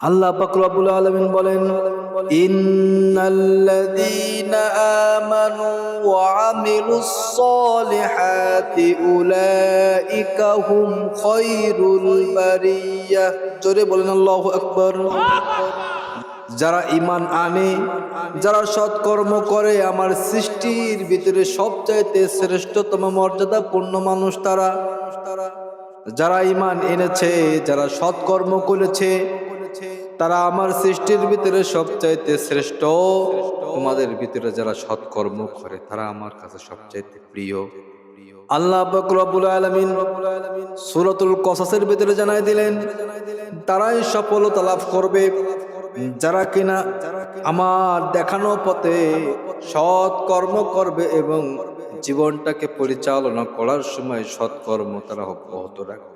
আল্লাহ পাক রব্বুল আলামিন বলেন জোরে বলেন যারা ইমান আনে, যারা সৎকর্ম করে, আমার সৃষ্টির ভিতরে সবচাইতে শ্রেষ্ঠতম মর্যাদা পূর্ণ মানুষ তারা। যারা ইমান এনেছে, যারা সৎকর্ম করেছে তারা আমার সৃষ্টির ভিতরে সবচাইতে শ্রেষ্ঠ। তোমাদের ভিতরে যারা সৎকর্ম করে, তারা আমার কাছে সবচাইতে প্রিয়। আল্লাহ পাক রব্বুল আলামিন সূরাতুল কসাসের ভিতরে জানাই দিলেন, তারাই সফলতা লাভ করবে। যারা কিনা আমার দেখানো পথে সৎ কর্ম করবে এবং জীবনটাকে পরিচালনা করার সময় সৎকর্ম তারা অব্যাহত রাখবে।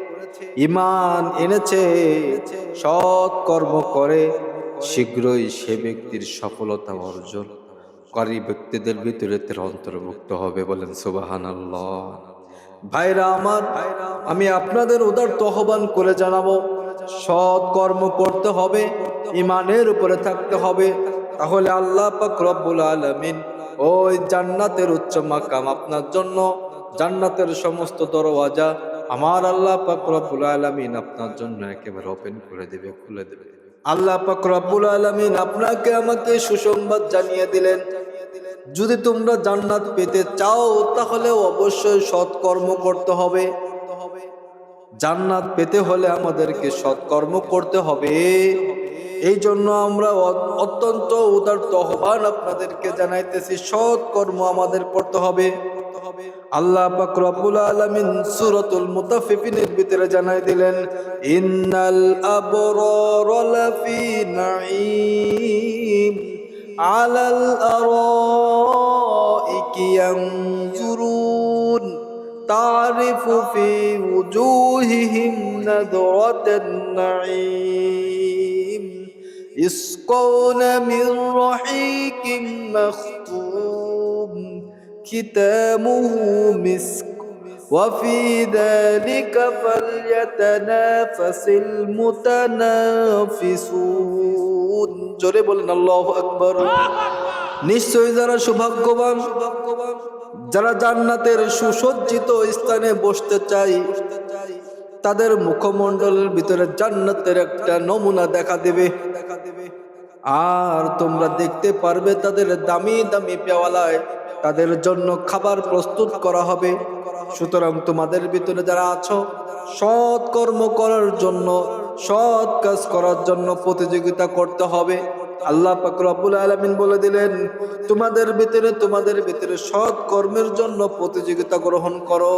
ইমান এনেছে, সৎ কর্ম করে, শীঘ্রই সে ব্যক্তির সফলতা অর্জন কারী। ব্যক্তিদের ভিতরে তার অন্তর্ভুক্ত হবে বলেন সুবাহান ভাইরা আমার, আমি আপনাদের উদার তহবান করে জানাব, সৎ কর্ম করতে হবে ইমানের উপরে থাকতে হবে। তাহলে আল্লাহ পাক রব্বুল আলামিন ওই জান্নাতের উচ্চ মাকাম আপনার জন্য, জান্নাতের সমস্ত দরওয়াজা আমার আল্লাহ পাক রব্বুল আলামিন আপনার জন্য একেবারে ওপেন করে দেবে, খুলে দেবে। আল্লাহ পাক রব্বুল আলামিন আপনাকে আমাকে সুসংবাদ জানিয়ে দিলেন। যদি তোমরা জান্নাত পেতে চাও, তাহলে অবশ্যই সৎকর্ম করতে হবে। জান্নাত পেতে হলে আমাদেরকে সৎকর্ম করতে হবে। এই জন্য আমরা অত্যন্ত উদার তহবান আপনাদেরকে জানাইতেছি, সৎকর্ম আমাদের করতে হবে। আল্লাহ পাক রব্বুল আলামিন সূরাতুল মুতাফফিফিনের ভিতরে জানাই দিলেন, ইন্নাল আবরার লাফি নাঈম আলাল আরাইকি ইয়ানজুরুন তারিফু ফি উজুহিহিম নাদরাতান নাঈম ইসকাউনা মিন রাহীকিম মাখতু ختامه مسك وفي ذلك فليتنافس المتنافسون জোরে বলেন আল্লাহু আকবার নিশ্চয়ই যারা সৌভাগ্যবান যারা জান্নাতের সুসজ্জিত স্থানে বসতে চাই তাদের মুখমণ্ডলের ভিতরে জান্নাতের একটা নমুনা দেখা দেবে আর তোমরা দেখতে পারবে তাদের দামি দামি পেওয়ালায় তাদের জন্য খাবার প্রস্তুত করা হবে। সুতরাং তোমাদের ভিতরে যারা আছো, সৎ কর্ম করার জন্য, সৎ কাজ করার জন্য প্রতিযোগিতা করতে হবে। আল্লাহ পাক রব্বুল আলামিন বলে দিলেন, তোমাদের ভিতরে তোমাদের ভিতরে সৎ কর্মের জন্য প্রতিযোগিতা গ্রহণ করো।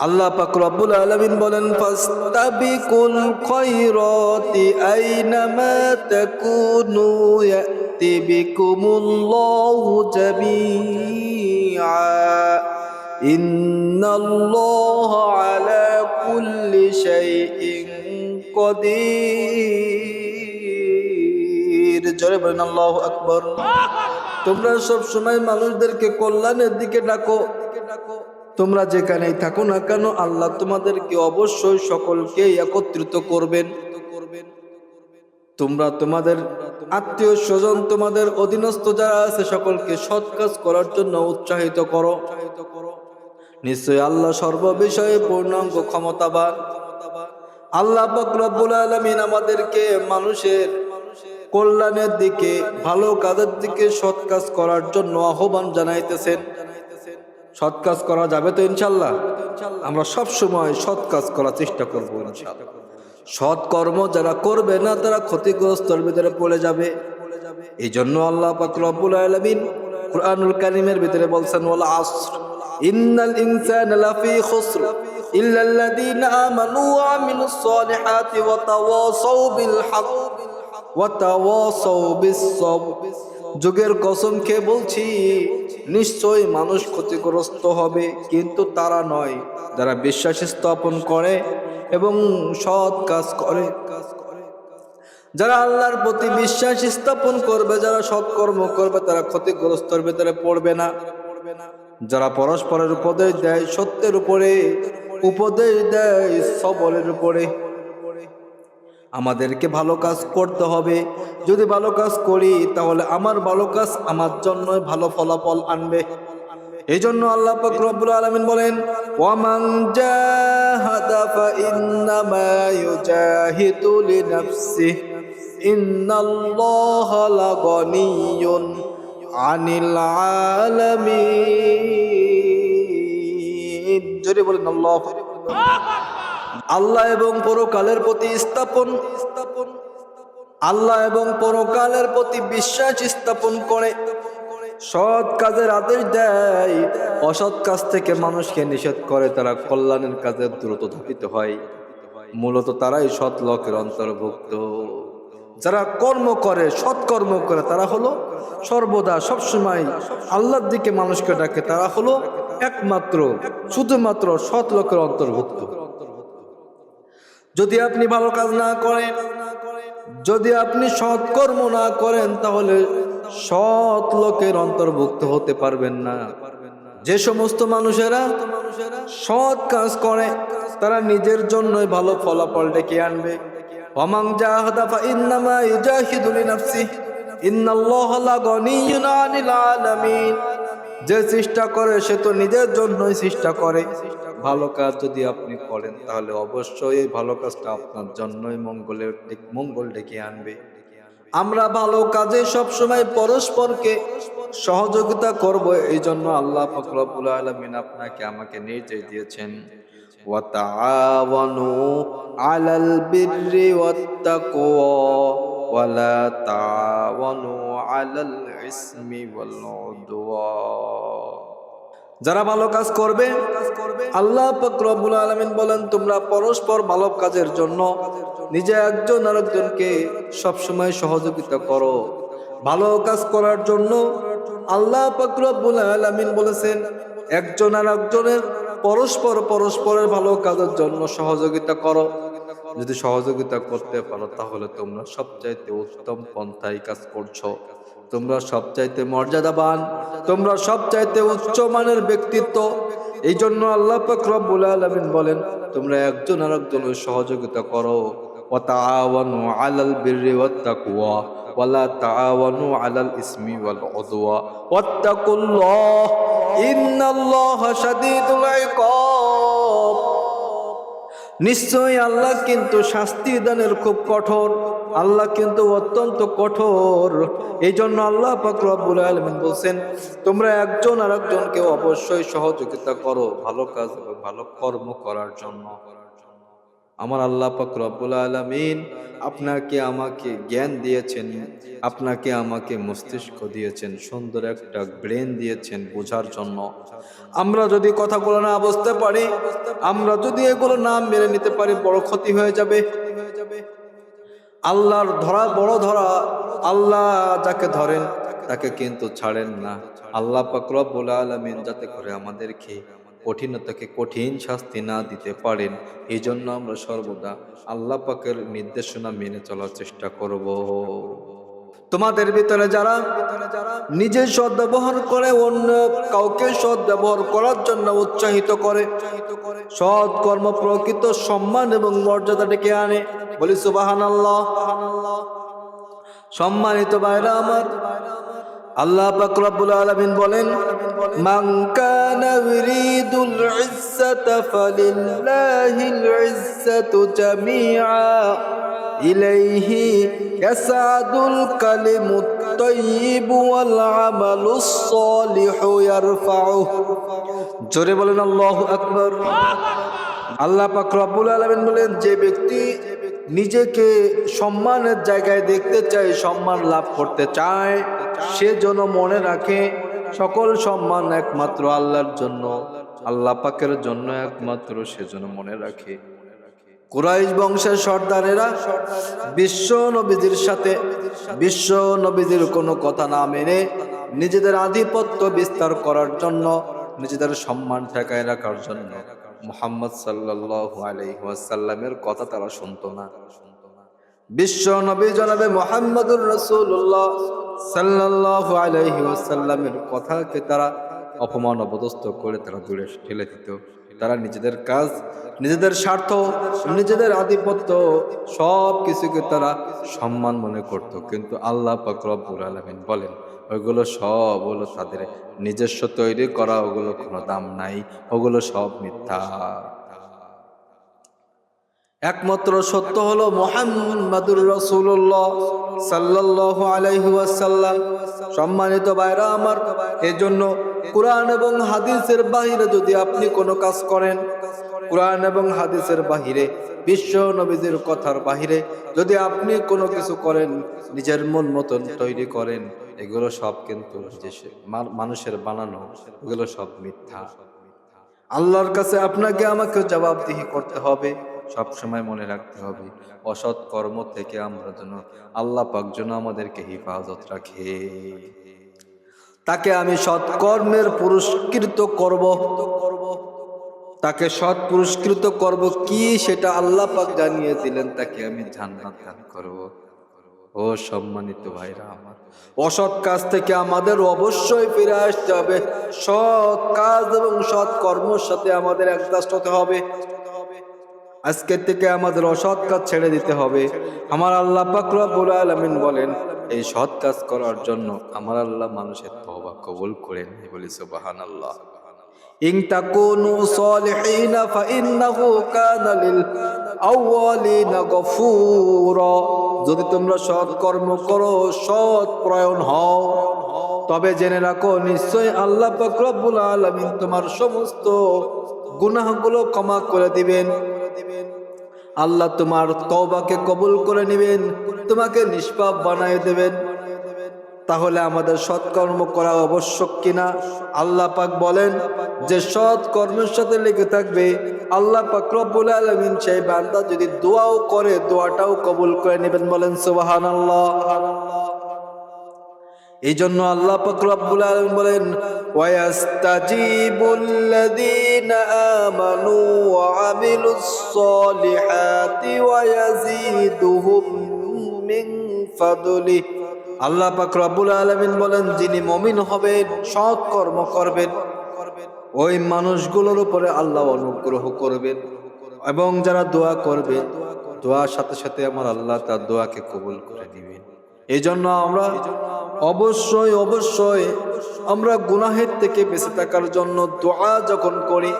আল্লাহ পাক রব্বুল আলামিন বলেন, ফাস্তাবিকুল খায়রাতি আইনামা তাকুনু ইয়াতি বিকুমুল্লাহু জামিআ। ইন্নাল্লাহা আলা কুল্লি শাইইন কদির। জোরে বলেন, আল্লাহু আকবার। তোমরা সব সময় মানুষদেরকে কল্যাণের দিকে ডাকো। তোমরা যেখানেই থাকো না কেন, আল্লাহ তোমাদেরকে অবশ্যই সকলকে একত্রিত করবেন। তোমরা তোমাদের আত্মীয় স্বজন, তোমাদের অধীনস্থ যারা আছে, সকলকে সৎ কাজ করার জন্য উৎসাহিত করো। নিশ্চয় আল্লাহ সর্ববিষয়ে পূর্ণাঙ্গ ক্ষমতাবান। আল্লাহ পাক রব্বুল আলামিন আমাদেরকে মানুষের কল্যাণের দিকে, ভালো কাজের দিকে সৎ কাজ করার জন্য আহ্বান জানাইতেছেন। সৎ কাজ করা যাবে তো ইনশাল্লাহ। আমরা সব সময় সৎ কাজ করার চেষ্টা করব সৎ কর্ম যারা করবে না, তারা ক্ষতিগ্রস্তর ভিতরে পড়ে যাবে। এই জন্য আল্লাহ পাক রব্বুল কুরআনুল কারীমের ভিতরে বলছেন, ওয়াল আসর, ইন্নাল ইনসানা লাফি খুসর ইল্লা আল্লাযীনা আমানু ওয়া আমিলুস সালিহাতি ওয়া তাওয়াসাউ বিল হক ওয়াতাওয়াসাউ বিস-সাবর যুগের কসম খেয়ে বলছি, নিশ্চয়ই মানুষ ক্ষতিগ্রস্ত হবে, কিন্তু তারা নয়। যারা বিশ্বাস স্থাপন করে এবং সৎ কাজ করে। যারা আল্লাহর প্রতি বিশ্বাস স্থাপন করবে, যারা সৎকর্ম করবে, তারা ক্ষতিগ্রস্তর ভেতরে পড়বে না। যারা পরস্পরের উপদেশ দেয়, সত্যের উপরে উপদেশ দেয় সবলের উপরে। আমাদেরকে ভালো কাজ করতে হবে। যদি ভালো কাজ করি, তাহলে আমার ভালো কাজ আমার জন্য ভালো ফলাফল আনবে। এই জন্য আল্লাহ পাক আলামিন বলেন, ওয়ামান জোরে বলেন, আল্লাহ আল্লাহ এবং পরকালের প্রতি স্থাপন স্থাপন আল্লাহ এবং পরকালের প্রতি বিশ্বাস স্থাপন করে। সৎ কাজের আদেশ দেয়। অসৎ কাজ থেকে মানুষকে নিষেধ করে, তারা কল্যাণের কাজে দ্রুত ধাপিত হয়। মূলত তারাই সৎ লোকের অন্তর্ভুক্ত। যারা কর্ম করে, সৎ কর্ম করে, তারা হলো সর্বদা সবসময় আল্লাহর দিকে মানুষকে ডাকে, তারা হলো একমাত্র, শুধুমাত্র সৎ লোকের অন্তর্ভুক্ত। যদি আপনি ভালো কাজ না করেন, যদি আপনি সৎ কর্ম না করেন, তাহলে সৎ লোকের অন্তর্ভুক্ত হতে পারবেন না। যে সমস্ত মানুষেরা সৎ কাজ করে, তারা নিজের জন্যই ভালো ফলাফল ডেকে আনবে। অমাং জাহাদা ফা ইন্নামা ইউজাহিদু লিনাফসিহি, ইন্নাল্লাহা আলামিন। যে চেষ্টা করে সে তো নিজের জন্যই চেষ্টা করে ভালো কাজ যদি আপনি করেন তাহলে অবশ্যই এই ভালো কাজটা আপনার জন্যই মঙ্গলের দিক- মঙ্গল ডেকে আনবে আমরা ভালো কাজে সবসময় পরস্পরকে সহযোগিতা করব এই জন্য আল্লাহ ফকরবুল আলমিন আপনাকে আমাকে নির্দেশ দিয়েছেন وتعاونوا على البر والتقوى ولا تعاونوا على الإثم والعدوان যারা ভালো কাজ করবে আল্লাহ পাক রব্বুল আলামিন বলেন তোমরা পরস্পর ভালো কাজের জন্য নিজে একজন আরেকজনকে সবসময় সহযোগিতা করো ভালো কাজ করার জন্য আল্লাহ পাক রব্বুল আলামিন বলেছেন একজন আর একজনের পরস্পর পরস্পরের ভালো কাজের জন্য সহযোগিতা করো যদি সহযোগিতা করতে পারো, তাহলে তোমরা সবচাইতে উত্তম পন্থায় কাজ করছ। তোমরা সবচাইতে মর্যাদাবান, তোমরা সবচাইতে উচ্চ মানের ব্যক্তিত্ব। এই জন্য আল্লাহ রব্বুল আলামিন বলেন, তোমরা একজন আর আরেকজনের সহযোগিতা করো। ইন্নাল্লাহা শাদীদুল ইকাব। নিশ্চয়ই আল্লাহ কিন্তু শাস্তি দানের খুব কঠোর। আল্লাহ কিন্তু অত্যন্ত কঠোর। এই জন্য আল্লাহ রব্বুল আলামিন বলছেন, তোমরা একজন আর একজনকে অবশ্যই সহযোগিতা করো ভালো কাজ ভালো কর্ম করার জন্য। আমার আল্লাহ পাক রব্বুল আলামিন আপনাকে আমাকে জ্ঞান দিয়েছেন, আপনাকে আমাকে মস্তিষ্ক দিয়েছেন, সুন্দর একটা ব্রেন দিয়েছেন বোঝার জন্য। আমরা যদি কথাগুলো না বুঝতে পারি, আমরা যদি এগুলো না মেনে নিতে পারি, বড় ক্ষতি হয়ে যাবে। আল্লাহর ধরা বড় ধরা, আল্লাহ যাকে ধরেন, তাকে কিন্তু ছাড়েন না। আল্লাহ পাক রব্বুল আলামিন যাতে করে আমাদেরকে কঠিনতাকে কঠিন শাস্তি না দিতে পারেন। এই জন্য আমরা সর্বদা আল্লাহ পাকের নির্দেশনা মেনে চলার চেষ্টা করব। তোমাদের ভিতরে যারা নিজের সৎ ব্যবহার করে, অন্য কাউকে সৎ ব্যবহার করার জন্য উৎসাহিত করে, সৎ কর্ম, প্রকৃত সম্মান এবং মর্যাদা ডেকে আনে, বলি সুবাহান আল্লাহ সম্মানিত বাইরা আমার আল্লাহ পাক রব্বুল আলামিন বলেন জোরে বলেন, আল্লাহু আকবার আল্লাহ পাক রব্বুল আলামিন বলেন, যে ব্যক্তি নিজেকে সম্মানের জায়গায় দেখতে চায়, সম্মান লাভ করতে চায় সে যেন মনে রাখে সকল সম্মান একমাত্র আল্লাহর জন্য। আল্লাহ পাকের জন্য একমাত্র সে যেন মনে রাখে। কুরাইশ বংশের সর্দারেরা বিশ্ব নবীজির সাথে, বিশ্ব নবীজির কোনো কথা না মেনে নিজেদের আধিপত্য বিস্তার করার জন্য, নিজেদের সম্মান ঠেকায় রাখার জন্য মুহাম্মদ সাল্লাল্লাহু আলাইহি ওয়াসাল্লামের কথা তারা শুনতো না। বিশ্ব নবী জনাবে মোহাম্মদুর রসুল্লাহ সাল্লাল্লাহু আলাইহি ওয়াসাল্লামের কথাকে তারা অপমান অপদস্থ করে তারা দূরে ঠেলে দিত। তারা নিজেদের কাজ, নিজেদের স্বার্থ, নিজেদের আধিপত্য সব কিছুকে তারা সম্মান মনে করত। কিন্তু আল্লাহ পাক রব্বুল আলামিন বলেন, ওইগুলো সব হলো তাদের নিজস্ব তৈরি করা, ওগুলো কোনো দাম নাই, ওগুলো সব মিথ্যা। একমাত্র সত্য হলো মোহাম্মদুর রসুল্লাহ সাল্লাল্লাহু আলাইহি ওয়াসাল্লাম। সম্মানিত ভাইরা আমার, এজন্য কোরআন এবং হাদিসের বাহিরে যদি আপনি কোনো কাজ করেন, কোরআন এবং হাদিসের বাহিরে, বিশ্ব নবীদের কথার বাহিরে যদি আপনি কোনো কিছু করেন, নিজের মন মতন তৈরি করেন, এগুলো সব কিন্তু মানুষের বানানো, এগুলো সব মিথ্যা। আল্লাহর কাছে আপনাকে আমাকে জবাবদিহি করতে হবে। সব সময় মনে রাখতে হবে, অসৎ কর্ম থেকে আমরা যেন আল্লাহ পাক যেন আমাদেরকে হেফাজত রাখে। তাকে আমি সৎ কর্মের পুরস্কৃত করব। তাকে সৎ পুরস্কৃত করব কি সেটা আল্লাহ পাক জানিয়ে দিলেন, তাকে আমি জান্নাত দান করব। ও সম্মানিত ভাইরা আমার, অসৎ কাজ থেকে আমাদের অবশ্যই ফিরে আসতে হবে। সৎ কাজ এবং সৎ কর্মের সাথে আমাদের একদাস্ট হতে হবে। আজকের থেকে আমাদের অসৎ কাজ ছেড়ে দিতে হবে। আমার আল্লাহ পাক আলমিন বলেন, এই সৎ কাজ করার জন্য আমার আল্লাহ মানুষের তওবা কবুল করেন। বলি, সুবহানাল্লাহ। ইন তাকুনু সালিহিনা ফাইন্নাহু কানা লিল আউয়ালিনা গফুরা। যদি তোমরা সৎ কর্ম করো, সৎ প্রয়ণ হও, তবে জেনে রাখো নিশ্চয় আল্লাহ পাক রব্বুল আলামিন তোমার সমস্ত গুনাহগুলো ক্ষমা করে দিবেন। আল্লাহ তোমার তওবাকে কবুল করে নেবেন, তোমাকে নিষ্পাপ বানায় দেবেন। তাহলে আমাদের সৎকর্ম করা আবশ্যক কিনা? আল্লাহ পাক বলেন যে সৎ কর্মের সাথে লেগে থাকবে। আল্লাহ পাক রব্বুল আলামিন সেই বান্দা যদি দোয়াও করে, দোয়াটাও কবুল করে নেবেন বলেন সুবহানাল্লাহ। এই জন্য আল্লাহ পাক রব্বুল আলামিন বলেন ওয়াস্তাজিবুল্লাযীনা আমানু ওয়া আমিলুস সলিহাতি ওয়া ইয়াজিদুহুম মিন ফাদলি। আল্লাহ পাক রব্বুল আলামিন বলেন, যিনি মুমিন হবেন, সৎ কর্ম করবেন। ওই মানুষগুলোর উপরে আল্লাহ অনুগ্রহ করবেন এবং যারা দোয়া করবে, দোয়ার সাথে সাথে আমার আল্লাহ তার দোয়াকে কবুল করে দিবেন এই জন্য আমরা অবশ্যই অবশ্যই আমরা গুনাহের থেকে বেঁচে থাকার জন্য দোয়া যখন করি,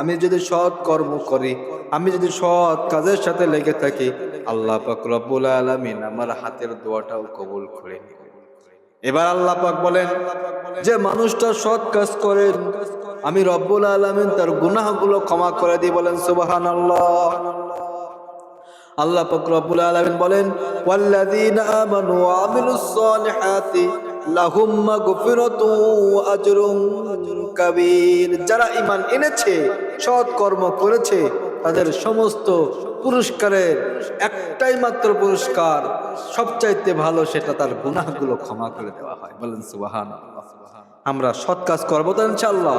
আমি যদি সৎ কর্ম করি, আমি যদি সৎ কাজের সাথে লেগে থাকি, আল্লাহ পাক রব্বুল আলামিন আমার হাতের দোয়াটাও কবুল করে এবার আল্লাহ পাক বলেন, যে মানুষটা সৎ কাজ করেন আমি রব্বুল আলামিন তার গুনাহগুলো ক্ষমা করে দিই বলেন, সুবহানাল্লাহ। আল্লাহ পাক রব্বুল আলামিন বলেন যারা ঈমান এনেছে, সৎ কর্ম করেছে, তাদের সমস্ত পুরস্কারের একটাই মাত্র পুরস্কার, সবচাইতে ভালো সেটা তার গুনাহগুলো ক্ষমা করে দেওয়া হয়। বলেন সুবহানাল্লাহ। আমরা সৎ কাজ করব তো ইনশাআল্লাহ।